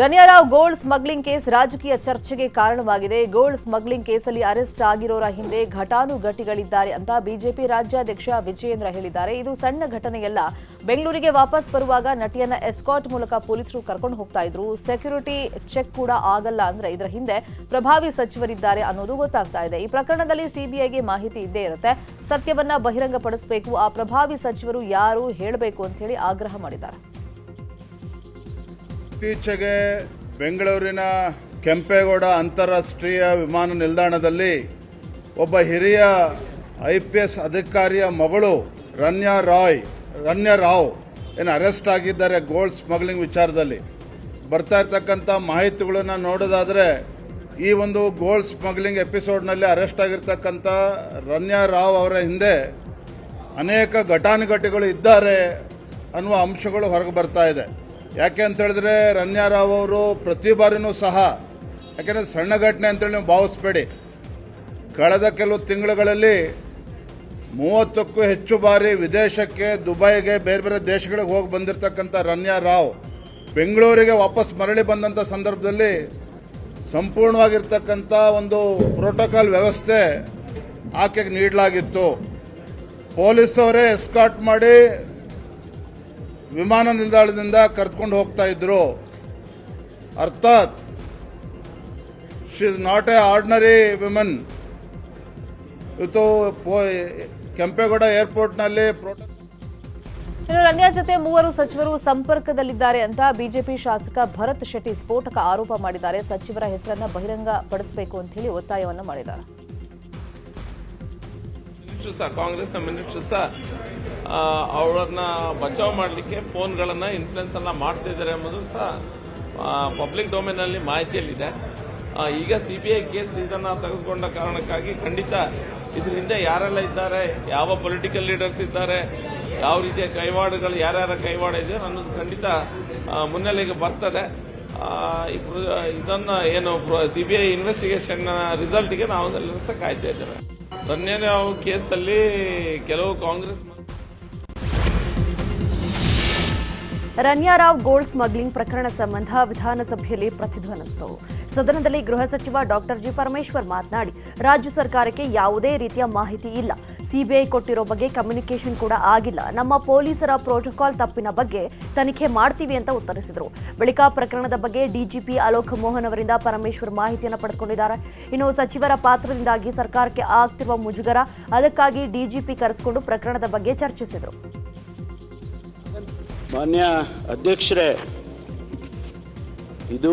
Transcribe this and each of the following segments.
Ranya Rao gold smuggling case ರಾಜಕೀಯ ಚರ್ಚೆಗೆ ಕಾರಣವಾಗಿದೆ. ಗೋಲ್ಡ್ ಸ್ಮಗ್ಲಿಂಗ್ ಕೇಸಲ್ಲಿ ಅರೆಸ್ಟ್ ಆಗಿರೋರ ಹಿಂದೆ ಘಟಾನುಘಟಿಗಳಿದ್ದಾರೆ ಅಂತ ಬಿಜೆಪಿ ರಾಜ್ಯಾಧ್ಯಕ್ಷ ವಿಜಯೇಂದ್ರ ಹೇಳಿದ್ದಾರೆ. ಇದು ಸಣ್ಣ ಘಟನೆಯಲ್ಲ. ಬೆಂಗಳೂರಿಗೆ ವಾಪಸ್ ಬರುವಾಗ ನಟಿಯನ್ನ ಎಸ್ಕಾಟ್ ಮೂಲಕ ಪೊಲೀಸರು ಕರ್ಕೊಂಡು ಹೋಗ್ತಾ ಇದ್ರು. ಸೆಕ್ಯೂರಿಟಿ ಚೆಕ್ ಕೂಡ ಆಗಲ್ಲ ಅಂದ್ರೆ ಇದರ ಹಿಂದೆ ಪ್ರಭಾವಿ ಸಚಿವರಿದ್ದಾರೆ ಅನ್ನೋದು ಗೊತ್ತಾಗ್ತಾ ಇದೆ. ಈ ಪ್ರಕರಣದಲ್ಲಿ ಸಿಬಿಐಗೆ ಮಾಹಿತಿ ಇದ್ದೇ ಇರುತ್ತೆ. ಸತ್ಯವನ್ನ ಬಹಿರಂಗಪಡಿಸಬೇಕು. ಆ ಪ್ರಭಾವಿ ಸಚಿವರು ಯಾರು ಹೇಳಬೇಕು ಅಂತ ಹೇಳಿ ಆಗ್ರಹ ಮಾಡಿದ್ದಾರೆ. ಇತ್ತೀಚೆಗೆ ಬೆಂಗಳೂರಿನ ಕೆಂಪೇಗೌಡ ಅಂತಾರಾಷ್ಟ್ರೀಯ ವಿಮಾನ ನಿಲ್ದಾಣದಲ್ಲಿ ಒಬ್ಬ ಹಿರಿಯ ಐ ಪಿ ಎಸ್ ಅಧಿಕಾರಿಯ ಮಗಳು ರನ್ಯಾ ರಾಯ್, ರನ್ಯಾ ರಾವ್ ಏನು ಅರೆಸ್ಟ್ ಆಗಿದ್ದಾರೆ ಗೋಲ್ಡ್ ಸ್ಮಗ್ಲಿಂಗ್ ವಿಚಾರದಲ್ಲಿ. ಬರ್ತಾ ಇರ್ತಕ್ಕಂಥ ಮಾಹಿತಿಗಳನ್ನು ನೋಡೋದಾದರೆ ಈ ಒಂದು ಗೋಲ್ಡ್ ಸ್ಮಗ್ಲಿಂಗ್ ಎಪಿಸೋಡ್ನಲ್ಲಿ ಅರೆಸ್ಟ್ ಆಗಿರ್ತಕ್ಕಂಥ ರನ್ಯಾ ರಾವ್ ಅವರ ಹಿಂದೆ ಅನೇಕ ಘಟಾನುಘಟಿಗಳು ಇದ್ದಾರೆ ಅನ್ನುವ ಅಂಶಗಳು ಹೊರಗೆ ಬರ್ತಾ ಇದೆ. ಯಾಕೆ ಅಂತ ಹೇಳಿದ್ರೆ ರನ್ಯಾರಾವ್ ಅವರು ಪ್ರತಿ ಬಾರಿನೂ ಸಹ, ಯಾಕೆಂದರೆ ಸಣ್ಣ ಘಟನೆ ಅಂತೇಳಿ ನೀವು ಭಾವಿಸ್ಬೇಡಿ. ಕಳೆದ ಕೆಲವು ತಿಂಗಳುಗಳಲ್ಲಿ ಮೂವತ್ತಕ್ಕೂ ಹೆಚ್ಚು ಬಾರಿ ವಿದೇಶಕ್ಕೆ, ದುಬೈಗೆ, ಬೇರೆ ಬೇರೆ ದೇಶಗಳಿಗೆ ಹೋಗಿ ಬಂದಿರತಕ್ಕಂಥ ರನ್ಯಾ ರಾವ್ ಬೆಂಗಳೂರಿಗೆ ವಾಪಸ್ ಮರಳಿ ಬಂದಂಥ ಸಂದರ್ಭದಲ್ಲಿ ಸಂಪೂರ್ಣವಾಗಿರ್ತಕ್ಕಂಥ ಒಂದು ಪ್ರೋಟೋಕಾಲ್ ವ್ಯವಸ್ಥೆ ಆಕೆಗೆ ನೀಡಲಾಗಿತ್ತು. ಪೊಲೀಸವರೇ ಎಸ್ಕಾಟ್ ಮಾಡಿ ವಿಮಾನ ನಿಲ್ದಾಣದಿಂದ ಕರೆದುಕೊಂಡು ಹೋಗ್ತಾ ಇದ್ರು. ಅರ್ಥಾತ್ she is not a ordinary woman ಇವತ್ತು ಕೆಂಪೇಗೌಡ ಏರ್ಪೋರ್ಟ್ನಲ್ಲಿ ನಲ್ಲಿ ಇನ್ನು ರನ್ಯಾ ಜೊತೆ ಮೂವರು ಸಚಿವರು ಸಂಪರ್ಕದಲ್ಲಿದ್ದಾರೆ ಅಂತ ಬಿಜೆಪಿ ಶಾಸಕ ಭರತ್ ಶೆಟ್ಟಿ ಸ್ಫೋಟಕ ಆರೋಪ ಮಾಡಿದ್ದಾರೆ. ಸಚಿವರ ಹೆಸರನ್ನ ಬಹಿರಂಗ ಪಡಿಸಬೇಕು ಅಂತ ಹೇಳಿ ಒತ್ತಾಯವನ್ನು ಮಾಡಿದ್ದಾರೆ. ಮಿನಿಸ್ಟ್ರು ಸಹ ಕಾಂಗ್ರೆಸ್ನ ಮಿನಿಸ್ಟ್ರು ಸಹ ಅವರನ್ನ ಬಚಾವ್ ಮಾಡಲಿಕ್ಕೆ ಫೋನ್ಗಳನ್ನು ಎಲ್ಲ ಮಾಡ್ತಿದ್ದಾರೆ ಎಂಬುದು ಸಹ ಪಬ್ಲಿಕ್ ಡೊಮೇನಲ್ಲಿ ಮಾಹಿತಿಯಲ್ಲಿದೆ. ಈಗ ಸಿ ಬಿ ಐ ಕೇಸ್ ಇದನ್ನು ತೆಗೆದುಕೊಂಡ ಕಾರಣಕ್ಕಾಗಿ ಖಂಡಿತ ಇದ್ರ ಹಿಂದೆ ಯಾರೆಲ್ಲ ಇದ್ದಾರೆ, ಯಾವ ಪೊಲಿಟಿಕಲ್ ಲೀಡರ್ಸ್ ಇದ್ದಾರೆ, ಯಾವ ರೀತಿಯ ಕೈವಾಡಗಳು, ಯಾರ್ಯಾರ ಕೈವಾಡ ಇದೆ ಅನ್ನೋದು ಖಂಡಿತ ಮುನ್ನೆಲೆಗೆ ಬರ್ತದೆ. ಇದನ್ನು ಏನು ಸಿ ಬಿ ಐ ಇನ್ವೆಸ್ಟಿಗೇಷನ್ ರಿಸಲ್ಟ್ಗೆ ನಾವು ಕಾಯ್ತಾ ಇದ್ದೇವೆ. ರನ್ಯರಾವ್ ಕೇಸಲ್ಲಿ ಕೆಲವು ಕಾಂಗ್ರೆಸ್ ರನ್ಯಾರಾವ್ ಗೋಲ್ಡ್ ಸ್ಮಗ್ಲಿಂಗ್ ಪ್ರಕರಣ ಸಂಬಂಧ ವಿಧಾನಸಭೆಯಲ್ಲಿ ಪ್ರತಿಧ್ವನಿಸಿತು. ಸದನದಲ್ಲಿ ಗೃಹ ಸಚಿವ ಡಾಕ್ಟರ್ ಜಿ ಪರಮೇಶ್ವರ್ ಮಾತನಾಡಿ, ರಾಜ್ಯ ಸರ್ಕಾರಕ್ಕೆ ಯಾವುದೇ ರೀತಿಯ ಮಾಹಿತಿ ಇಲ್ಲ. ಸಿಬಿಐ ಕೊಟ್ಟಿರೋ ಬಗ್ಗೆ ಕಮ್ಯುನಿಕೇಷನ್ ಕೂಡ ಆಗಿಲ್ಲ. ನಮ್ಮ ಪೊಲೀಸರ ಪ್ರೋಟೋಕಾಲ್ ತಪ್ಪಿನ ಬಗ್ಗೆ ತನಿಖೆ ಮಾಡ್ತೀವಿ ಅಂತ ಉತ್ತರಿಸಿದರು. ಬಳಿಕ ಪ್ರಕರಣದ ಬಗ್ಗೆ ಡಿಜಿಪಿ ಅಲೋಕ್ ಮೋಹನ್ ಅವರಿಂದ ಪರಮೇಶ್ವರ್ ಮಾಹಿತಿಯನ್ನು ಪಡೆದುಕೊಂಡಿದ್ದಾರೆ. ಇನ್ನು ಸಚಿವರ ಪಾತ್ರದಿಂದಾಗಿ ಸರ್ಕಾರಕ್ಕೆ ಆಗ್ತಿರುವ ಮುಜುಗರ, ಅದಕ್ಕಾಗಿ ಡಿಜಿಪಿ ಕರೆಸಿಕೊಂಡು ಪ್ರಕರಣದ ಬಗ್ಗೆ ಚರ್ಚಿಸಿದರು. ಮಾನ್ಯ ಅಧ್ಯಕ್ಷರೇ, ಇದು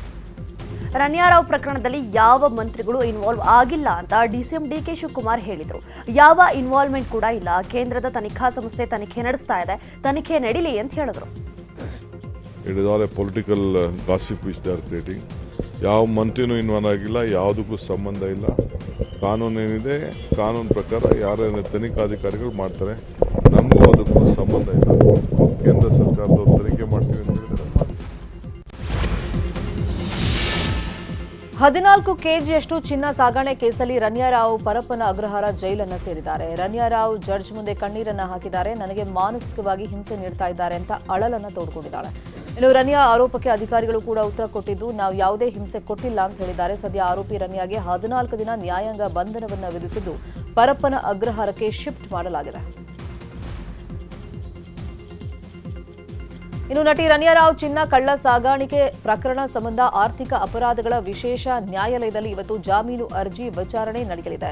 ರನ್ಯಾರಾವ್ ಪ್ರಕರಣದಲ್ಲಿ ಯಾವ ಮಂತ್ರಿಗಳು ಇನ್ವಾಲ್ವ್ ಆಗಿಲ್ಲ ಅಂತ ಡಿಸಿಎಂ ಡಿಕೆ ಶಿವಕುಮಾರ್ ಹೇಳಿದರು. ಯಾವ ಇನ್ವಾಲ್ವ್ಮೆಂಟ್ ಕೂಡ ಇಲ್ಲ. ಕೇಂದ್ರದ ತನಿಖಾ ಸಂಸ್ಥೆ ತನಿಖೆ ನಡೆಸ್ತಾ ಇದೆ. ತನಿಖೆ ನಡೀಲಿ ಅಂತ ಹೇಳಿದ್ರು. It political gossip which they are ಯಾವ ಮಂತ್ರಿನೂ ಇನ್ವಾಲ್ವ್ ಆಗಿಲ್ಲ. ಯಾವುದಕ್ಕೂ ಸಂಬಂಧ ಇಲ್ಲ. ಕಾನೂನು ಏನಿದೆ, ಕಾನೂನು ಪ್ರಕಾರ ಯಾರೇನು ತನಿಖಾಧಿಕಾರಿಗಳು ಮಾಡ್ತಾರೆ. ನಮಗೂ ಅದಕ್ಕೂ ಸಂಬಂಧ ಇಲ್ಲ. ಕೇಂದ್ರ ಸರ್ಕಾರದವ್ರು ತನಿಖೆ ಮಾಡ್ತೀವಿ. ಹದಿನಾಲ್ಕು ಕೆಜಿಯಷ್ಟು ಚಿನ್ನ ಸಾಗಣೆ ಕೇಸಲ್ಲಿ ರನ್ಯಾರಾವ್ ಪರಪ್ಪನ ಅಗ್ರಹಾರ ಜೈಲನ್ನು ಸೇರಿದ್ದಾರೆ. ರನ್ಯಾರಾವ್ ಜಡ್ಜ್ ಮುಂದೆ ಕಣ್ಣೀರನ್ನ ಹಾಕಿದ್ದಾರೆ. ನನಗೆ ಮಾನಸಿಕವಾಗಿ ಹಿಂಸೆ ನೀಡ್ತಾ ಇದ್ದಾರೆ ಅಂತ ಅಳಲನ್ನು ತೋಡ್ಕೊಂಡಿದ್ದಾಳೆ. ಇನ್ನು ರನ್ಯಾ ಆರೋಪಕ್ಕೆ ಅಧಿಕಾರಿಗಳು ಕೂಡ ಉತ್ತರ ಕೊಟ್ಟಿದ್ದು, ನಾವು ಯಾವುದೇ ಹಿಂಸೆ ಕೊಟ್ಟಿಲ್ಲ ಅಂತ ಹೇಳಿದ್ದಾರೆ. ಸದ್ಯ ಆರೋಪಿ ರನ್ಯಾಗೆ ಹದಿನಾಲ್ಕು ದಿನ ನ್ಯಾಯಾಂಗ ಬಂಧನವನ್ನು ವಿಧಿಸಿದ್ದು, ಪರಪ್ಪನ ಅಗ್ರಹಾರಕ್ಕೆ ಶಿಫ್ಟ್ ಮಾಡಲಾಗಿದೆ. ಇನ್ನು ನಟಿ ರಾವ್ ಚಿನ್ನ ಕಳ್ಳ ಸಾಗಾಣಿಕೆ ಪ್ರಕರಣ ಸಂಬಂಧ ಆರ್ಥಿಕ ಅಪರಾಧಗಳ ವಿಶೇಷ ನ್ಯಾಯಾಲಯದಲ್ಲಿ ಇವತ್ತು ಜಾಮೀನು ಅರ್ಜಿ ವಿಚಾರಣೆ ನಡೆಯಲಿದೆ.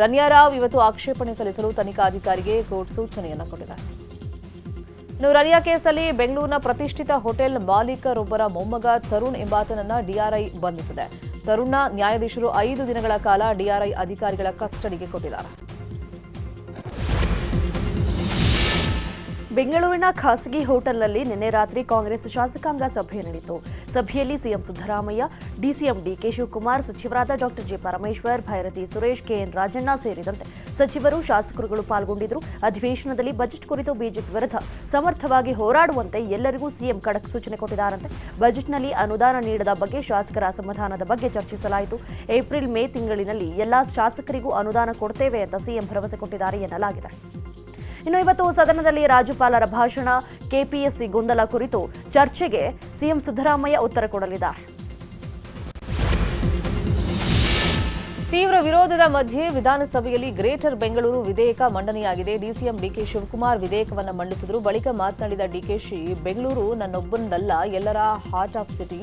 ರಣ್ಯರಾವ್ ಇವತ್ತು ಆಕ್ಷೇಪಣೆ ಸಲ್ಲಿಸಲು ತನಿಖಾಧಿಕಾರಿಗೆ ಕೋರ್ಟ್ ಸೂಚನೆಯನ್ನು ಕೊಟ್ಟಿದೆ ಇನ್ನು ರನಿಯಾ ಕೇಸಲ್ಲಿ ಬೆಂಗಳೂರಿನ ಪ್ರತಿಷ್ಠಿತ ಹೋಟೆಲ್ ಮಾಲೀಕರೊಬ್ಬರ ಮೊಮ್ಮಗ ತರುಣ್ ಎಂಬಾತನನ್ನ ಡಿಆರ್ಐ ಬಂಧಿಸಿದೆ. ತರುಣ್ನ ನ್ಯಾಯಾಧೀಶರು ಐದು ದಿನಗಳ ಕಾಲ ಡಿಆರ್ಐ ಅಧಿಕಾರಿಗಳ ಕಸ್ಟಡಿಗೆ ಕೊಟ್ಟಿದ್ದಾರೆ. ಬೆಂಗಳೂರಿನ ಖಾಸಗಿ ಹೋಟೆಲ್ನಲ್ಲಿ ನಿನ್ನೆ ರಾತ್ರಿ ಕಾಂಗ್ರೆಸ್ ಶಾಸಕಾಂಗ ಸಭೆ ನಡೆಯಿತು ಸಭೆಯಲ್ಲಿ CM Siddaramaiah, DCM DK Shivakumar, ಸಚಿವರಾದ doctor G Parameshwar, Byrathi Suresh K N Rajanna ಸೇರಿದಂತೆ ಸಚಿವರು ಶಾಸಕರುಗಳು ಪಾಲ್ಗೊಂಡಿದ್ದರು. ಅಧಿವೇಶನದಲ್ಲಿ ಬಜೆಟ್ ಕುರಿತು ಬಿಜೆಪಿ ವಿರುದ್ಧ ಸಮರ್ಥವಾಗಿ ಹೋರಾಡುವಂತೆ ಎಲ್ಲರಿಗೂ ಸಿಎಂ ಖಡಕ್ ಸೂಚನೆ ಕೊಟ್ಟಿದ್ದಾರಂತೆ. ಬಜೆಟ್ನಲ್ಲಿ ಅನುದಾನ ನೀಡದ ಬಗ್ಗೆ ಶಾಸಕರ ಅಸಮಾಧಾನದ ಬಗ್ಗೆ ಚರ್ಚಿಸಲಾಯಿತು. ಏಪ್ರಿಲ್ ಮೇ ತಿಂಗಳಿನಲ್ಲಿ ಎಲ್ಲಾ ಶಾಸಕರಿಗೂ ಅನುದಾನ ಕೊಡ್ತೇವೆ ಅಂತ ಸಿಎಂ ಭರವಸೆ ಕೊಟ್ಟಿದ್ದಾರೆ ಎನ್ನಲಾಗಿದೆ. ಇನ್ನು ಇವತ್ತು ಸದನದಲ್ಲಿ ರಾಜ್ಯಪಾಲರ ಭಾಷಣ, ಕೆಪಿಎಸ್ಸಿ ಗೊಂದಲ ಕುರಿತು ಚರ್ಚೆಗೆ ಸಿಎಂ ಸಿದ್ದರಾಮಯ್ಯ ಉತ್ತರ ಕೊಡಲಿದ್ದಾರೆ. ತೀವ್ರ ವಿರೋಧದ ಮಧ್ಯೆ ವಿಧಾನಸಭೆಯಲ್ಲಿ ಗ್ರೇಟರ್ ಬೆಂಗಳೂರು ವಿಧೇಯಕ ಮಂಡನೆಯಾಗಿದೆ. ಡಿಸಿಎಂ ಡಿಕೆ ಶಿವಕುಮಾರ್ ವಿಧೇಯಕವನ್ನು ಮಂಡಿಸಿದರು. ಬಳಿಕ ಮಾತನಾಡಿದ ಡಿಕೆಶಿ ಬೆಂಗಳೂರು ನನ್ನೊಬ್ಬಂದಲ್ಲ ಎಲ್ಲರ ಹಾರ್ಟ್ ಆಫ್ ಸಿಟಿ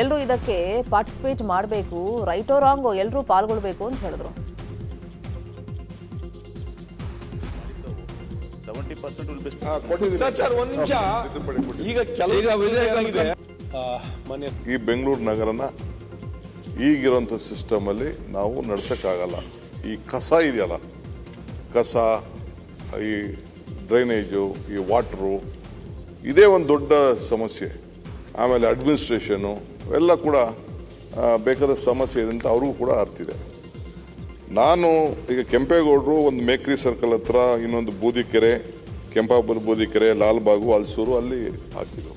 ಎಲ್ಲರೂ ಇದಕ್ಕೆ ಪಾರ್ಟಿಸಿಪೇಟ್ ಮಾಡಬೇಕು. ರೈಟೋ ರಾಂಗೋ ಎಲ್ಲರೂ ಪಾಲ್ಗೊಳ್ಬೇಕು ಅಂತ ಹೇಳಿದ್ರು. ಸರ್ ಸರ್ ಒಂದು ನಿಮಿಷ. ಈಗ ಕೆಲವು ಮನೆ. ಈ ಬೆಂಗಳೂರು ನಗರನ ಈಗಿರೋಂಥ ಸಿಸ್ಟಮಲ್ಲಿ ನಾವು ನಡ್ಸೋಕ್ಕಾಗಲ್ಲ. ಈ ಕಸ ಇದೆಯಲ್ಲ? ಕಸ ಈ ಡ್ರೈನೇಜು ಈ ವಾಟ್ರು ಇದೇ ಒಂದು ದೊಡ್ಡ ಸಮಸ್ಯೆ. ಆಮೇಲೆ ಅಡ್ಮಿನಿಸ್ಟ್ರೇಷನು ಎಲ್ಲ ಕೂಡ ಬೇಕಾದ ಸಮಸ್ಯೆ ಇದೆ ಅಂತ ಅವ್ರಿಗೂ ಕೂಡ ಅರ್ತಿದೆ ನಾನು ಈಗ ಕೆಂಪೇಗೌಡರು ಒಂದು ಮೇಕ್ರಿ ಸರ್ಕಲ್ ಹತ್ರ ಇನ್ನೊಂದು ಬೂದಿಕೆರೆ ಕೆಂಪಾಪುರ ಬೂದಿಕೆರೆ ಲಾಲ್ಬಾಗು ಅಲ್ಸೂರು ಅಲ್ಲಿ ಹಾಕಿದ್ರು.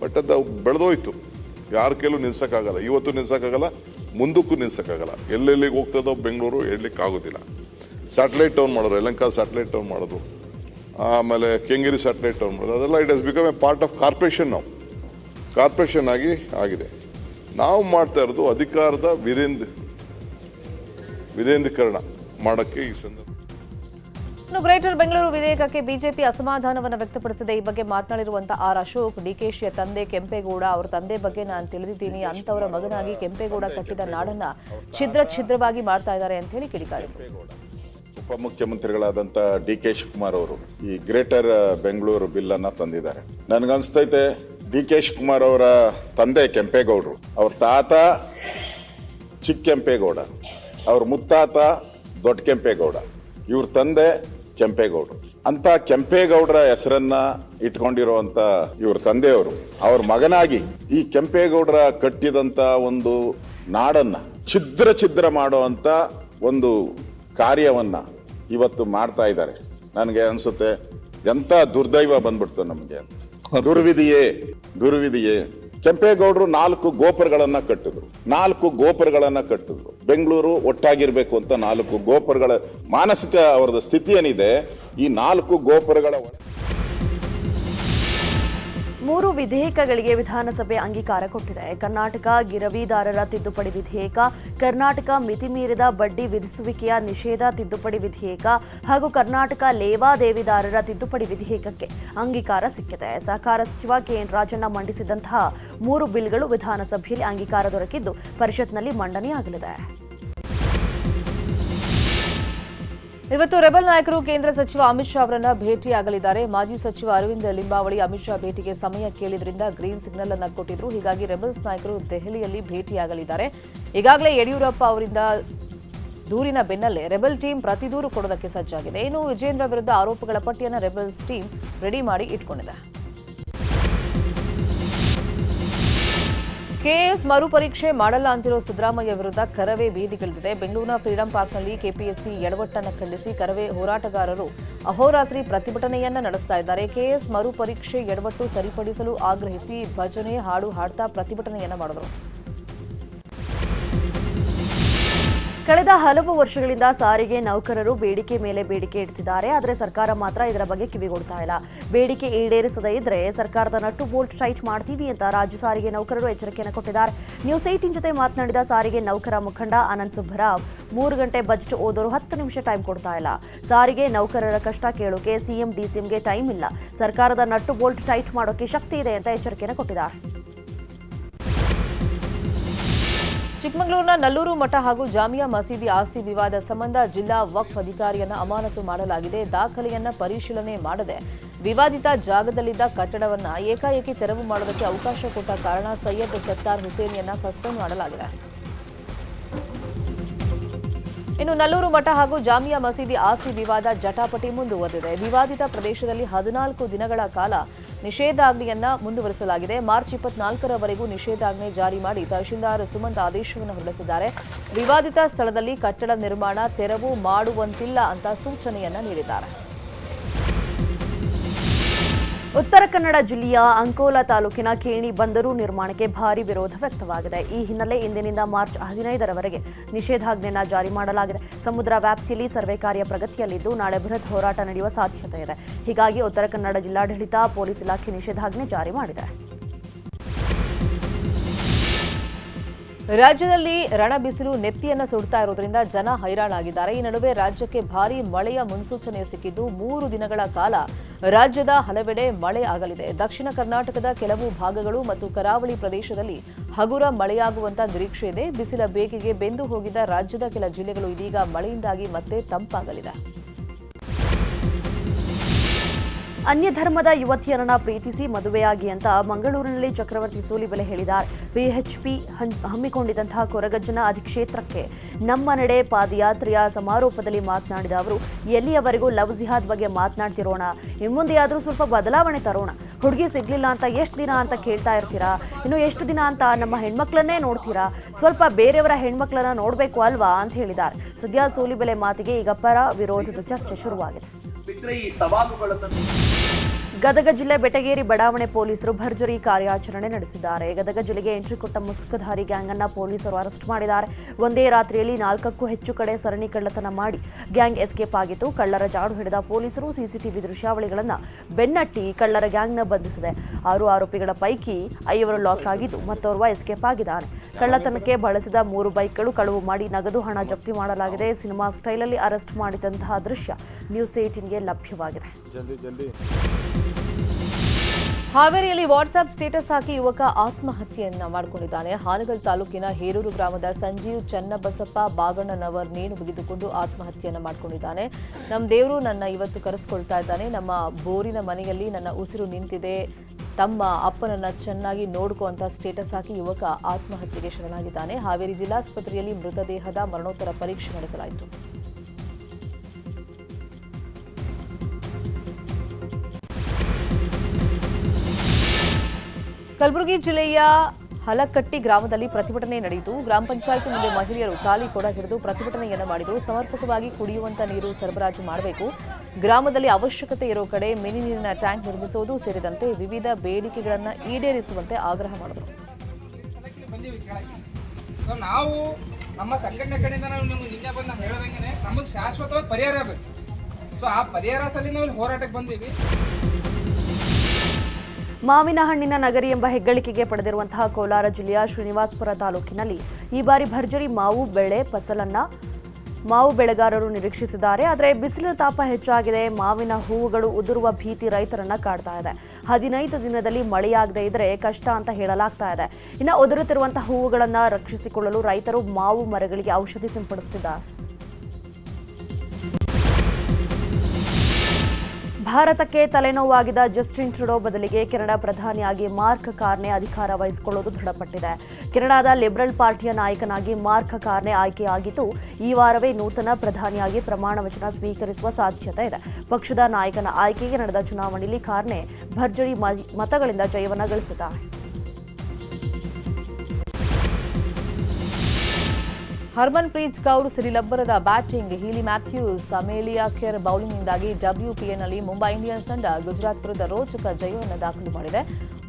ಬಟ್ ಅದು ಬೆಳೆದೋಯ್ತು. ಯಾರ ಕೈಲೂ ನಿಲ್ಸೋಕ್ಕಾಗಲ್ಲ. ಇವತ್ತು ನಿಲ್ಸೋಕ್ಕಾಗಲ್ಲ, ಮುಂದಕ್ಕೂ ನಿಲ್ಸೋಕ್ಕಾಗಲ್ಲ. ಎಲ್ಲೆಲ್ಲಿಗೆ ಹೋಗ್ತದೋ ಬೆಂಗಳೂರು ಆಗೋದಿಲ್ಲ ಸ್ಯಾಟಲೈಟ್ ಟೌನ್ ಮಾಡೋರು ಯಲಂಕ ಸ್ಯಾಟಲೈಟ್ ಟೌನ್ ಮಾಡೋದು, ಆಮೇಲೆ ಕೆಂಗೇರಿ ಸ್ಯಾಟಲೈಟ್ ಟೌನ್ ಮಾಡೋದು, ಅದೆಲ್ಲ it has become a part of corporation ನಾವು ಕಾರ್ಪೊರೇಷನ್ ಆಗಿ ಆಗಿದೆ. ನಾವು ಮಾಡ್ತಾ ಇರೋದು ಅಧಿಕಾರದ ವಿರೇಂದ್ರ ವಿರೇಂದ್ರೀಕರಣ ಮಾಡೋಕ್ಕೆ ಈ ಸಂದರ್ಭ ಇನ್ನು ಗ್ರೇಟರ್ ಬೆಂಗಳೂರು ವಿಧೇಯಕಕ್ಕೆ ಬಿಜೆಪಿ ಅಸಮಾಧಾನವನ್ನು ವ್ಯಕ್ತಪಡಿಸಿದೆ. ಈ ಬಗ್ಗೆ ಮಾತನಾಡಿರುವಂತಹ ಆರ್ ಅಶೋಕ್ ಡಿಕೆಶಿಯ ತಂದೆ ಕೆಂಪೇಗೌಡ, ಅವರ ತಂದೆ ಬಗ್ಗೆ ನಾನು ತಿಳಿದಿದ್ದೀನಿ. ಅಂತವರ ಮಗನಾಗಿ ಕೆಂಪೇಗೌಡ ಕಟ್ಟಿದ ನಾಡನ್ನ ಛಿದ್ರ ಛಿದ್ರವಾಗಿ ಮಾಡ್ತಾ ಇದ್ದಾರೆ ಅಂತ ಹೇಳಿ ಕಿಡಿಕಾರಿದರು ಉಪಮುಖ್ಯಮಂತ್ರಿಗಳಾದಂಥ ಡಿ ಕೆ ಶಿವಕುಮಾರ್ ಅವರು ಈ ಗ್ರೇಟರ್ ಬೆಂಗಳೂರು ಬಿಲ್ ಅನ್ನ ತಂದಿದ್ದಾರೆ. ನನ್ಗನ್ಸ್ತೈತೆ, ಡಿ ಕೆ ಶಿವಕುಮಾರ್ ಅವರ ತಂದೆ ಕೆಂಪೇಗೌಡರು, ಅವ್ರ ತಾತ ಚಿಕ್ಕ ಕೆಂಪೇಗೌಡ, ಅವ್ರ ಮುತ್ತಾತ ದೊಡ್ಡ ಕೆಂಪೇಗೌಡ, ಇವ್ರ ತಂದೆ ಕೆಂಪೇಗೌಡರು. ಅಂತ ಕೆಂಪೇಗೌಡರ ಹೆಸರನ್ನ ಇಟ್ಕೊಂಡಿರುವಂತ ಇವ್ರ ತಂದೆಯವರು, ಅವ್ರ ಮಗನಾಗಿ ಈ ಕೆಂಪೇಗೌಡರ ಕಟ್ಟಿದಂತ ಒಂದು ನಾಡನ್ನ ಛಿದ್ರ ಛಿದ್ರ ಮಾಡುವಂತ ಒಂದು ಕಾರ್ಯವನ್ನ ಇವತ್ತು ಮಾಡ್ತಾ ಇದ್ದಾರೆ. ನನಗೆ ಅನ್ಸುತ್ತೆ ಎಂತ ದುರ್ದೈವ ಬಂದ್ಬಿಡ್ತು ನಮಗೆ. ದುರ್ವಿಧಿಯೇ ದುರ್ವಿಧಿಯೇ. ಕೆಂಪೇಗೌಡರು ನಾಲ್ಕು ಗೋಪುರಗಳನ್ನ ಕಟ್ಟಿದ್ರು. ನಾಲ್ಕು ಗೋಪುರಗಳನ್ನ ಕಟ್ಟಿದ್ರು. ಬೆಂಗಳೂರು ಒಟ್ಟಾಗಿರ್ಬೇಕು ಅಂತ ನಾಲ್ಕು ಗೋಪುರಗಳ ಮಾನಸಿಕ ಅವರದ ಸ್ಥಿತಿ ಏನಿದೆ, ಈ ನಾಲ್ಕು ಗೋಪುರಗಳ ಮೂರು ವಿಧೇಯಕಗಳಿಗೆ ವಿಧಾನಸಭೆ ಅಂಗೀಕಾರ ಕೊಟ್ಟಿದೆ. ಕರ್ನಾಟಕ ಗಿರವಿದಾರರ ತಿದ್ದುಪಡಿ ವಿಧೇಯಕ, ಕರ್ನಾಟಕ ಮಿತಿಮೀರಿದ ಬಡ್ಡಿ ವಿಧಿಸುವಿಕೆಯ ನಿಷೇಧ ತಿದ್ದುಪಡಿ ವಿಧೇಯಕ ಹಾಗೂ ಕರ್ನಾಟಕ ಲೇವಾದೇವಿದಾರರ ತಿದ್ದುಪಡಿ ವಿಧೇಯಕಕ್ಕೆ ಅಂಗೀಕಾರ ಸಿಕ್ಕಿದೆ. ಸಹಕಾರ ಸಚಿವ ಕೆಎನ್ ರಾಜಣ್ಣ ಮಂಡಿಸಿದಂತಹ ಮೂರು ಬಿಲ್ಗಳು ವಿಧಾನಸಭೆಯಲ್ಲಿ ಅಂಗೀಕಾರ ದೊರಕಿದ್ದು ಪರಿಷತ್ನಲ್ಲಿ ಮಂಡನೆಯಾಗಲಿದೆ. ಇವತ್ತು ರೆಬಲ್ ನಾಯಕರು ಕೇಂದ್ರ ಸಚಿವ ಅಮಿತ್ ಶಾ ಅವರನ್ನು ಭೇಟಿಯಾಗಲಿದ್ದಾರೆ. ಮಾಜಿ ಸಚಿವ ಅರವಿಂದ್ ಲಿಂಬಾವಳಿ ಅಮಿತ್ ಶಾ ಭೇಟಿಗೆ ಸಮಯ ಕೇಳಿದ್ರಿಂದ ಗ್ರೀನ್ ಸಿಗ್ನಲ್ ಅನ್ನು ಕೊಟ್ಟಿದ್ರು. ಹೀಗಾಗಿ ರೆಬಲ್ಸ್ ನಾಯಕರು ದೆಹಲಿಯಲ್ಲಿ ಭೇಟಿಯಾಗಲಿದ್ದಾರೆ. ಈಗಾಗಲೇ ಯಡಿಯೂರಪ್ಪ ಅವರಿಂದ ದೂರಿನ ಬೆನ್ನಲ್ಲೇ ರೆಬಲ್ ಟೀಮ್ ಪ್ರತಿ ದೂರು ಕೊಡೋದಕ್ಕೆ ಸಜ್ಜಾಗಿದೆ. ಇನ್ನು ವಿಜೇಂದ್ರ ವಿರುದ್ಧ ಆರೋಪಗಳ ಪಟ್ಟಿಯನ್ನು ರೆಬಲ್ಸ್ ಟೀಮ್ ರೆಡಿ ಮಾಡಿ ಇಟ್ಕೊಂಡಿದೆ. ಕೆಎಎಸ್ ಮರುಪರೀಕ್ಷೆ ಮಾಡಲ್ಲ ಅಂತಿರೋ ಸಿದ್ದರಾಮಯ್ಯ ವಿರುದ್ಧ ಕರವೇ ಬೀದಿಗಿಳಿದಿದೆ ಬೆಂಗಳೂರಿನ ಫ್ರೀಡಂ ಪಾರ್ಕ್ನಲ್ಲಿ ಕೆಪಿಎಸ್ಸಿ ಎಡವಟ್ಟನ್ನು ಖಂಡಿಸಿ ಕರವೇ ಹೋರಾಟಗಾರರು ಅಹೋರಾತ್ರಿ ಪ್ರತಿಭಟನೆಯನ್ನ ನಡೆಸ್ತಾ ಇದ್ದಾರೆ. ಕೆಎಎಸ್ ಮರುಪರೀಕ್ಷೆ ಎಡವಟ್ಟು ಸರಿಪಡಿಸಲು ಆಗ್ರಹಿಸಿ ಭಜನೆ ಹಾಡು ಹಾಡ್ತಾ ಪ್ರತಿಭಟನೆಯನ್ನ ಮಾಡಿದರು. ಕಳೆದ ಹಲವು ವರ್ಷಗಳಿಂದ ಸಾರಿಗೆ ನೌಕರರು ಬೇಡಿಕೆ ಮೇಲೆ ಬೇಡಿಕೆ ಇಡ್ತಿದ್ದಾರೆ, ಆದರೆ ಸರ್ಕಾರ ಮಾತ್ರ ಇದರ ಬಗ್ಗೆ ಕಿವಿಗೊಡ್ತಾ ಇಲ್ಲ. ಬೇಡಿಕೆ ಈಡೇರಿಸದೇ ಇದ್ರೆ ಸರ್ಕಾರದ ನಟ್ಟು ಬೋಲ್ಟ್ ಸ್ಟ್ರೈಕ್ ಮಾಡ್ತೀವಿ ಅಂತ ರಾಜ್ಯ ಸಾರಿಗೆ ನೌಕರರು ಎಚ್ಚರಿಕೆಯನ್ನು ಕೊಟ್ಟಿದ್ದಾರೆ. ನ್ಯೂಸ್ ಏಟಿನ್ ಜೊತೆ ಮಾತನಾಡಿದ ಸಾರಿಗೆ ನೌಕರ ಮುಖಂಡ ಆನಂದ್ ಸುಬ್ಬರಾವ್ ಮೂರು ಗಂಟೆ ಬಜೆಟ್ ಓದೋರು ಹತ್ತು ನಿಮಿಷ ಟೈಮ್ ಕೊಡ್ತಾ ಇಲ್ಲ. ಸಾರಿಗೆ ನೌಕರರ ಕಷ್ಟ ಕೇಳೋಕೆ ಸಿಎಂ, ಡಿಸಿಎಂಗೆ ಟೈಮ್ ಇಲ್ಲ. ಸರ್ಕಾರದ ನಟ್ಟು ಬೋಲ್ಟ್ ಟೈಟ್ ಮಾಡೋಕೆ ಶಕ್ತಿ ಇದೆ ಅಂತ ಎಚ್ಚರಿಕೆಯನ್ನು ಕೊಟ್ಟಿದ್ದಾರೆ. ಚಿಕ್ಕಮಗಳೂರಿನ ನಲ್ಲೂರು ಮಠ ಹಾಗೂ ಜಾಮಿಯಾ ಮಸೀದಿ ಆಸ್ತಿ ವಿವಾದ ಸಂಬಂಧ ಜಿಲ್ಲಾ ವಕ್ಫ್ ಅಧಿಕಾರಿಯನ್ನ ಅಮಾನತು ಮಾಡಲಾಗಿದೆ. ದಾಖಲೆಯನ್ನ ಪರಿಶೀಲನೆ ಮಾಡದೆ ವಿವಾದಿತ ಜಾಗದಲ್ಲಿದ್ದ ಕಟ್ಟಡವನ್ನ ಏಕಾಏಕಿ ತೆರವು ಮಾಡೋದಕ್ಕೆ ಅವಕಾಶ ಕೊಟ್ಟ ಕಾರಣ ಸೈಯದ್ ಸತ್ತಾರ್ ಹುಸೇನಿಯನ್ನ ಸಸ್ಪೆಂಡ್ ಮಾಡಲಾಗಿದೆ. ಇನ್ನು ನಲ್ಲೂರು ಮಠ ಹಾಗೂ ಜಾಮಿಯಾ ಮಸೀದಿ ಆಸ್ತಿ ವಿವಾದ ಜಟಾಪಟಿ ಮುಂದುವರೆದಿದೆ. ವಿವಾದಿತ ಪ್ರದೇಶದಲ್ಲಿ ಹದಿನಾಲ್ಕು ದಿನಗಳ ಕಾಲ ನಿಷೇಧಾಜ್ಞೆಯನ್ನ ಮುಂದುವರಿಸಲಾಗಿದೆ. ಮಾರ್ಚ್ ಇಪ್ಪತ್ನಾಲ್ಕರವರೆಗೂ ನಿಷೇಧಾಜ್ಞೆ ಜಾರಿ ಮಾಡಿ ತಹಶೀಲ್ದಾರ್ ಸುಮಂತ್ ಆದೇಶವನ್ನು ಹೊರಡಿಸಿದ್ದಾರೆ. ವಿವಾದಿತ ಸ್ಥಳದಲ್ಲಿ ಕಟ್ಟಡ ನಿರ್ಮಾಣ ತೆರವು ಮಾಡುವಂತಿಲ್ಲ ಅಂತ ಸೂಚನೆಯನ್ನ ನೀಡಿದ್ದಾರೆ. ಉತ್ತರ ಕನ್ನಡ ಜಿಲ್ಲೆಯ ಅಂಕೋಲಾ ತಾಲೂಕಿನ ಕೇಣಿ ಬಂದರು ನಿರ್ಮಾಣಕ್ಕೆ ಭಾರಿ ವಿರೋಧ ವ್ಯಕ್ತವಾಗಿದೆ. ಈ ಹಿನ್ನೆಲೆ ಇಂದಿನಿಂದ ಮಾರ್ಚ್ ಹದಿನೈದರವರೆಗೆ ನಿಷೇಧಾಜ್ಞೆಯನ್ನು ಜಾರಿ ಮಾಡಲಾಗಿದೆ. ಸಮುದ್ರ ವ್ಯಾಪ್ತಿಯಲ್ಲಿ ಸರ್ವೆ ಕಾರ್ಯ ಪ್ರಗತಿಯಲ್ಲಿದ್ದು ನಾಳೆ ಬೃಹತ್ ಹೋರಾಟ ನಡೆಯುವ ಸಾಧ್ಯತೆ ಇದೆ ಹೀಗಾಗಿ ಉತ್ತರ ಕನ್ನಡ ಜಿಲ್ಲಾಡಳಿತ, ಪೊಲೀಸ್ ಇಲಾಖೆ ನಿಷೇಧಾಜ್ಞೆ ಜಾರಿ ಮಾಡಿದೆ. ರಾಜ್ಯದಲ್ಲಿ ರಣ ಬಿಸಿಲು ನೆತ್ತಿಯನ್ನು ಸುಡ್ತಾ ಇರೋದ್ರಿಂದ ಜನ ಹೈರಾಣಾಗಿದ್ದಾರೆ. ಈ ನಡುವೆ ರಾಜ್ಯಕ್ಕೆ ಭಾರೀ ಮಳೆಯ ಮುನ್ಸೂಚನೆ ಸಿಕ್ಕಿದ್ದು ಮೂರು ದಿನಗಳ ಕಾಲ ರಾಜ್ಯದ ಹಲವೆಡೆ ಮಳೆ ಆಗಲಿದೆ. ದಕ್ಷಿಣ ಕರ್ನಾಟಕದ ಕೆಲವು ಭಾಗಗಳು ಮತ್ತು ಕರಾವಳಿ ಪ್ರದೇಶದಲ್ಲಿ ಹಗುರ ಮಳೆಯಾಗುವಂತ ನಿರೀಕ್ಷೆ ಇದೆ. ಬಿಸಿಲ ಬೇಗೆಗೆ ಬೆಂದು ಹೋಗಿದ್ದ ರಾಜ್ಯದ ಕೆಲ ಜಿಲ್ಲೆಗಳು ಇದೀಗ ಮಳೆಯಿಂದಾಗಿ ಮತ್ತೆ ತಂಪಾಗಲಿದೆ. ಅನ್ಯ ಧರ್ಮದ ಯುವತಿಯರನ್ನ ಪ್ರೀತಿಸಿ ಮದುವೆಯಾಗಿ ಅಂತ ಮಂಗಳೂರಿನಲ್ಲಿ ಚಕ್ರವರ್ತಿ ಸೂಲಿಬೆಲೆ ಹೇಳಿದ್ದಾರೆ. ಬಿಎಚ್ಪಿ ಹಮ್ಮಿಕೊಂಡಿದ್ದಂತಹ ಕೊರಗಜ್ಜನ ಅಧಿಕ್ಷೇತ್ರಕ್ಕೆ ನಮ್ಮ ನಡೆ ಪಾದಯಾತ್ರೆಯ ಸಮಾರೋಪದಲ್ಲಿ ಮಾತನಾಡಿದ ಅವರು, ಎಲ್ಲಿಯವರೆಗೂ ಲವ್ ಜಿಹಾದ್ ಬಗ್ಗೆ ಮಾತನಾಡ್ತಿರೋಣ? ಇನ್ಮುಂದೆ ಆದರೂ ಸ್ವಲ್ಪ ಬದಲಾವಣೆ ತರೋಣ. ಹುಡುಗಿ ಸಿಗ್ಲಿಲ್ಲ ಅಂತ ಎಷ್ಟು ದಿನ ಅಂತ ಕೇಳ್ತಾ ಇರ್ತೀರಾ? ಇನ್ನು ಎಷ್ಟು ದಿನ ಅಂತ ನಮ್ಮ ಹೆಣ್ಮಕ್ಳನ್ನೇ ನೋಡ್ತೀರಾ? ಸ್ವಲ್ಪ ಬೇರೆಯವರ ಹೆಣ್ಮಕ್ಳನ್ನ ನೋಡಬೇಕು ಅಲ್ವಾ ಅಂತ ಹೇಳಿದ್ದಾರೆ. ಸದ್ಯ ಸೂಲಿಬೆಲೆ ಮಾತಿಗೆ ಈಗ ಪರ ವಿರೋಧದ ಚರ್ಚೆ ಶುರುವಾಗಿದೆ. ಗದಗ ಜಿಲ್ಲೆ ಬೆಟಗೇರಿ ಬಡಾವಣೆ ಪೊಲೀಸರು ಭರ್ಜರಿ ಕಾರ್ಯಾಚರಣೆ ನಡೆಸಿದ್ದಾರೆ. ಗದಗ ಜಿಲ್ಲೆಗೆ ಎಂಟ್ರಿ ಕೊಟ್ಟ ಮುಸುಕಧಾರಿ ಗ್ಯಾಂಗ್ ಅನ್ನ ಪೊಲೀಸರು ಅರೆಸ್ಟ್ ಮಾಡಿದ್ದಾರೆ. ಒಂದೇ ರಾತ್ರಿಯಲ್ಲಿ ನಾಲ್ಕಕ್ಕೂ ಹೆಚ್ಚು ಕಡೆ ಸರಣಿ ಕಳ್ಳತನ ಮಾಡಿ ಗ್ಯಾಂಗ್ ಎಸ್ಕೇಪ್ ಆಗಿತ್ತು. ಕಳ್ಳರ ಜಾಡು ಹಿಡಿದ ಪೊಲೀಸರು ಸಿಸಿಟಿವಿ ದೃಶ್ಯಾವಳಿಗಳನ್ನು ಬೆನ್ನಟ್ಟಿ ಕಳ್ಳರ ಗ್ಯಾಂಗ್ನ ಬಂಧಿಸಿದೆ. ಆರು ಆರೋಪಿಗಳ ಪೈಕಿ ಐವರು ಲಾಕ್ ಆಗಿದ್ದು ಮತ್ತೋರ್ವ ಎಸ್ಕೇಪ್ ಆಗಿದ್ದಾನೆ. ಕಳ್ಳತನಕ್ಕೆ ಬಳಸಿದ ಮೂರು ಬೈಕ್ಗಳು ಕಳುವು ಮಾಡಿ ನಗದು ಹಣ ಜಪ್ತಿ ಮಾಡಲಾಗಿದೆ. ಸಿನಿಮಾ ಸ್ಟೈಲಲ್ಲಿ ಅರೆಸ್ಟ್ ಮಾಡಿದಂತಹ ದೃಶ್ಯ ನ್ಯೂಸ್ ಏಟಿನ್ಗೆ ಲಭ್ಯವಾಗಿದೆ. ಹಾವೇರಿಯಲ್ಲಿ ವಾಟ್ಸ್ಆಪ್ ಸ್ಟೇಟಸ್ ಹಾಕಿ ಯುವಕ ಆತ್ಮಹತ್ಯೆಯನ್ನ ಮಾಡಿಕೊಂಡಿದ್ದಾನೆ. ಹಾನಗಲ್ ತಾಲೂಕಿನ ಹೇರೂರು ಗ್ರಾಮದ ಸಂಜೀವ್ ಚನ್ನಬಸಪ್ಪ ಬಾಗಣ್ಣನವರ್ ನೇಣು ಬಿಗಿದುಕೊಂಡು ಆತ್ಮಹತ್ಯೆಯನ್ನು ಮಾಡಿಕೊಂಡಿದ್ದಾನೆ. ನಮ್ಮ ದೇವರು ನನ್ನ ಇವತ್ತು ಕರೆಸ್ಕೊಳ್ತಾ ಇದ್ದಾನೆ. ನಮ್ಮ ಬೋರಿನ ಮನೆಯಲ್ಲಿ ನನ್ನ ಉಸಿರು ನಿಂತಿದೆ. ತಮ್ಮ ಅಪ್ಪನನ್ನ ಚೆನ್ನಾಗಿ ನೋಡ್ಕೋ ಸ್ಟೇಟಸ್ ಹಾಕಿ ಯುವಕ ಆತ್ಮಹತ್ಯೆಗೆ ಶರಣಾಗಿದ್ದಾನೆ. ಹಾವೇರಿ ಜಿಲ್ಲಾಸ್ಪತ್ರೆಯಲ್ಲಿ ಮೃತದೇಹದ ಮರಣೋತ್ತರ ಪರೀಕ್ಷೆ ನಡೆಸಲಾಯಿತು. ಕಲಬುರಗಿ ಜಿಲ್ಲೆಯ ಹಲಕಟ್ಟಿ ಗ್ರಾಮದಲ್ಲಿ ಪ್ರತಿಭಟನೆ ನಡೆಯಿತು. ಗ್ರಾಮ ಪಂಚಾಯತ್ ಮುಂದೆ ಮಹಿಳೆಯರು ಖಾಲಿ ಕೊಡ ಹಿಡಿದು ಪ್ರತಿಭಟನೆಯನ್ನು ಮಾಡಿದರು. ಸಮರ್ಪಕವಾಗಿ ಕುಡಿಯುವಂತ ನೀರು ಸರಬರಾಜು ಮಾಡಬೇಕು. ಗ್ರಾಮದಲ್ಲಿ ಅವಶ್ಯಕತೆ ಇರೋ ಕಡೆ ಮಿನಿ ನೀರಿನ ಟ್ಯಾಂಕ್ ನಿರ್ಮಿಸುವುದು ಸೇರಿದಂತೆ ವಿವಿಧ ಬೇಡಿಕೆಗಳನ್ನು ಈಡೇರಿಸುವಂತೆ ಆಗ್ರಹ ಮಾಡಿದರು. ನಾವು ನಮ್ಮ ಸಂಘಟನೆ ಕಡೆಯಿಂದ ನಾವು ನಿಮ್ಗೆ ನಿನ್ನೆ ನಮಗೆ ಶಾಶ್ವತವಾಗಿ ಪರಿಹಾರ ಬೇಕು. ಸೊ ಆ ಪರಿಹಾರ ನಾವು ಹೋರಾಟಕ್ಕೆ ಬಂದೀವಿ. ಮಾವಿನ ಹಣ್ಣಿನ ನಗರಿ ಎಂಬ ಹೆಗ್ಗಳಿಕೆಗೆ ಪಡೆದಿರುವಂತಹ ಕೋಲಾರ ಜಿಲ್ಲೆಯ ಶ್ರೀನಿವಾಸ್ಪುರ ತಾಲೂಕಿನಲ್ಲಿ ಈ ಬಾರಿ ಭರ್ಜರಿ ಮಾವು ಬೆಳೆ ಫಸಲನ್ನ ಮಾವು ಬೆಳೆಗಾರರು ನಿರೀಕ್ಷಿಸಿದ್ದಾರೆ. ಆದರೆ ಬಿಸಿಲಿನ ತಾಪ ಹೆಚ್ಚಾಗಿದೆ. ಮಾವಿನ ಹೂವುಗಳು ಉದುರುವ ಭೀತಿ ರೈತರನ್ನ ಕಾಡ್ತಾ ಇದೆ. ಹದಿನೈದು ದಿನದಲ್ಲಿ ಮಳೆಯಾಗದೇ ಇದ್ರೆ ಕಷ್ಟ ಅಂತ ಹೇಳಲಾಗ್ತಾ ಇದೆ. ಇನ್ನು ಉದುರುತ್ತಿರುವಂತಹ ಹೂವುಗಳನ್ನು ರಕ್ಷಿಸಿಕೊಳ್ಳಲು ರೈತರು ಮಾವು ಮರಗಳಿಗೆ ಔಷಧಿ ಸಿಂಪಡಿಸುತ್ತಿದ್ದಾರೆ ಭಾರತಕ್ಕೆ ತಲೆನೋವಾಗಿದ್ದ ಜಸ್ಟಿನ್ ಟ್ರುಡೋ ಬದಲಿಗೆ ಕೆನಡಾ ಪ್ರಧಾನಿಯಾಗಿ ಮಾರ್ಕ್ ಕಾರ್ನೆ ಅಧಿಕಾರ ವಹಿಸಿಕೊಳ್ಳುವುದು ದೃಢಪಟ್ಟಿದೆ. ಕೆನಡಾದ ಲಿಬರಲ್ ಪಾರ್ಟಿಯ ನಾಯಕನಾಗಿ ಮಾರ್ಕ್ ಕಾರ್ನೆ ಆಯ್ಕೆಯಾಗಿದ್ದು, ಈ ವಾರವೇ ನೂತನ ಪ್ರಧಾನಿಯಾಗಿ ಪ್ರಮಾಣ ವಚನ ಸ್ವೀಕರಿಸುವ ಸಾಧ್ಯತೆ ಇದೆ. ಪಕ್ಷದ ನಾಯಕನ ಆಯ್ಕೆಗೆ ನಡೆದ ಚುನಾವಣೆಯಲ್ಲಿ ಕಾರ್ನೆ ಭರ್ಜರಿ ಮತಗಳಿಂದ ಜಯವನ್ನು ಗಳಿಸಿದ್ದಾರೆ. Harmanpreet Kaur ಸಿರಿಲಬ್ಬರದ batting, Hayley Matthews, Amelia Kerr ಬೌಲಿಂಗ್ನಿಂದಾಗಿ ಡಬ್ಲ್ಯೂಪಿಎನಲ್ಲಿ ಮುಂಬೈ ಇಂಡಿಯನ್ಸ್ ತಂಡ ಗುಜರಾತ್ ವಿರುದ್ಧ ರೋಚಕ ಜಯವನ್ನು ದಾಖಲು ಮಾಡಿದೆ.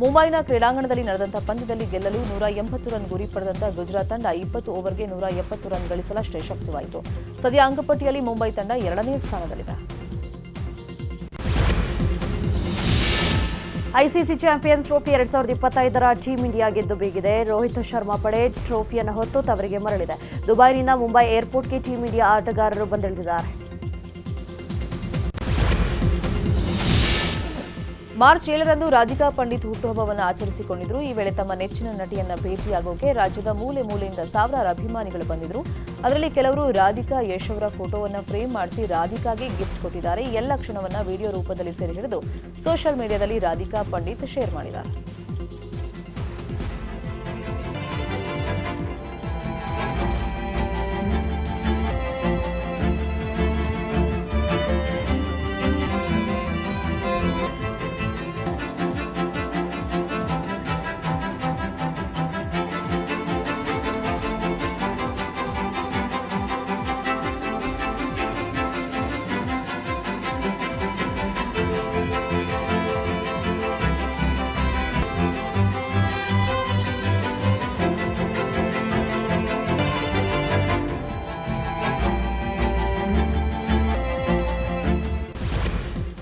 ಮುಂಬೈನ ಕ್ರೀಡಾಂಗಣದಲ್ಲಿ ನಡೆದಂತಹ ಪಂದ್ಯದಲ್ಲಿ ಗೆಲ್ಲಲು ನೂರ ಎಂಬತ್ತು ರನ್ ಗುರಿ ಪಡೆದಂತಹ ಗುಜರಾತ್ ತಂಡ ಇಪ್ಪತ್ತು ಓವರ್ಗೆ ನೂರ ಎಪ್ಪತ್ತು ರನ್ ಗಳಿಸಲಷ್ಟೇ ಶಕ್ತವಾಯಿತು. ಸದ್ಯ ಅಂಕಪಟ್ಟಿಯಲ್ಲಿ ಮುಂಬೈ ತಂಡ ಎರಡನೇ ಸ್ಥಾನದಲ್ಲಿದೆ. ಐಸಿಸಿ ಚಾಂಪಿಯನ್ಸ್ ಟ್ರೋಫಿ ಎರಡ್ ಸಾವಿರದ ಇಪ್ಪತ್ತೈದರ ಟೀಂ ಇಂಡಿಯಾ ಗೆದ್ದು ಬೀಗಿದೆ. ರೋಹಿತ್ ಶರ್ಮಾ ಪಡೆ ಟ್ರೋಫಿಯನ್ನು ಹೊತ್ತು ತವರಿಗೆ ಮರಳಿದೆ. ದುಬೈನಿಂದ ಮುಂಬೈ ಏರ್ಪೋರ್ಟ್ಗೆ ಟೀಂ ಇಂಡಿಯಾ ಆಟಗಾರರು ಬಂದಿಳಿದಿದ್ದಾರೆ. ಮಾರ್ಚ್ ಏಳರಂದು ರಾಧಿಕಾ ಪಂಡಿತ್ ಹುಟ್ಟುಹಬ್ಬವನ್ನು ಆಚರಿಸಿಕೊಂಡಿದ್ರು. ಈ ವೇಳೆ ತಮ್ಮ ನೆಚ್ಚಿನ ನಟಿಯನ್ನ ಭೇಟಿಯಾಗೋಕೆ ರಾಜ್ಯದ ಮೂಲೆ ಮೂಲೆಯಿಂದ ಸಾವಿರಾರು ಅಭಿಮಾನಿಗಳು ಬಂದಿದ್ರು. ಅದರಲ್ಲಿ ಕೆಲವರು ರಾಧಿಕಾ ಯಶ್ ಅವರ ಫೋಟೋವನ್ನ ಫ್ರೇಮ್ ಮಾಡಿಸಿ ರಾಧಿಕಾಗೆ ಗಿಫ್ಟ್ ಕೊಟ್ಟಿದ್ದಾರೆ. ಎಲ್ಲ ಕ್ಷಣವನ್ನ ವಿಡಿಯೋ ರೂಪದಲ್ಲಿ ಸೆರೆ ಹಿಡಿದು ಸೋಷಿಯಲ್ ಮೀಡಿಯಾದಲ್ಲಿ ರಾಧಿಕಾ ಪಂಡಿತ್ ಶೇರ್ ಮಾಡಿದ್ದಾರೆ.